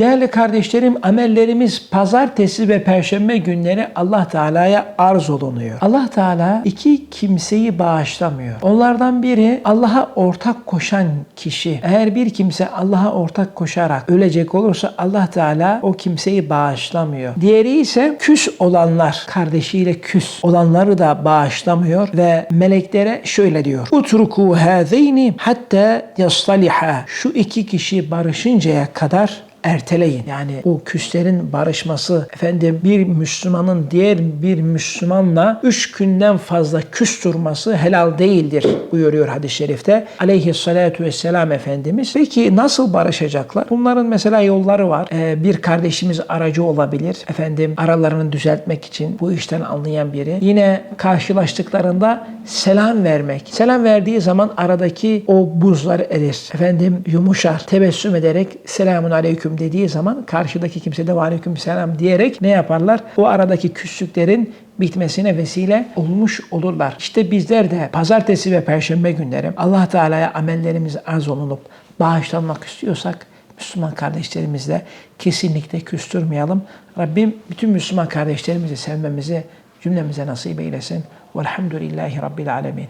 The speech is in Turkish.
Değerli kardeşlerim amellerimiz pazartesi ve perşembe günleri Allah Teala'ya arz olunuyor. Allah Teala iki kimseyi bağışlamıyor. Onlardan biri Allah'a ortak koşan kişi. Eğer bir kimse Allah'a ortak koşarak ölecek olursa Allah Teala o kimseyi bağışlamıyor. Diğeri ise küs olanlar, kardeşiyle küs olanları da bağışlamıyor ve meleklere şöyle diyor. Utruku hâzeyni hatta yastaliha. Şu iki kişi barışıncaya kadar erteleyin. Yani o küslerin barışması efendim bir Müslümanın diğer bir Müslümanla üç günden fazla küs durması helal değildir buyuruyor hadis-i şerifte. Aleyhissalatu vesselam Efendimiz. Peki nasıl barışacaklar? Bunların mesela yolları var. Ee, bir kardeşimiz aracı olabilir. Efendim aralarını düzeltmek için bu işten anlayan biri. Yine karşılaştıklarında selam vermek. Selam verdiği zaman aradaki o buzlar erir. Efendim yumuşar. Tebessüm ederek selamun aleyküm dediği zaman karşıdaki kimse de aleyküm selam diyerek ne yaparlar? O aradaki küslüklerin bitmesine vesile olmuş olurlar. İşte bizler de pazartesi ve perşembe günleri Allah Teala'ya amellerimiz arz olunup bağışlanmak istiyorsak Müslüman kardeşlerimizle kesinlikle küstürmeyelim. Rabbim bütün Müslüman kardeşlerimizi sevmemizi cümlemize nasip eylesin. Velhamdülillahi Rabbil Alemin.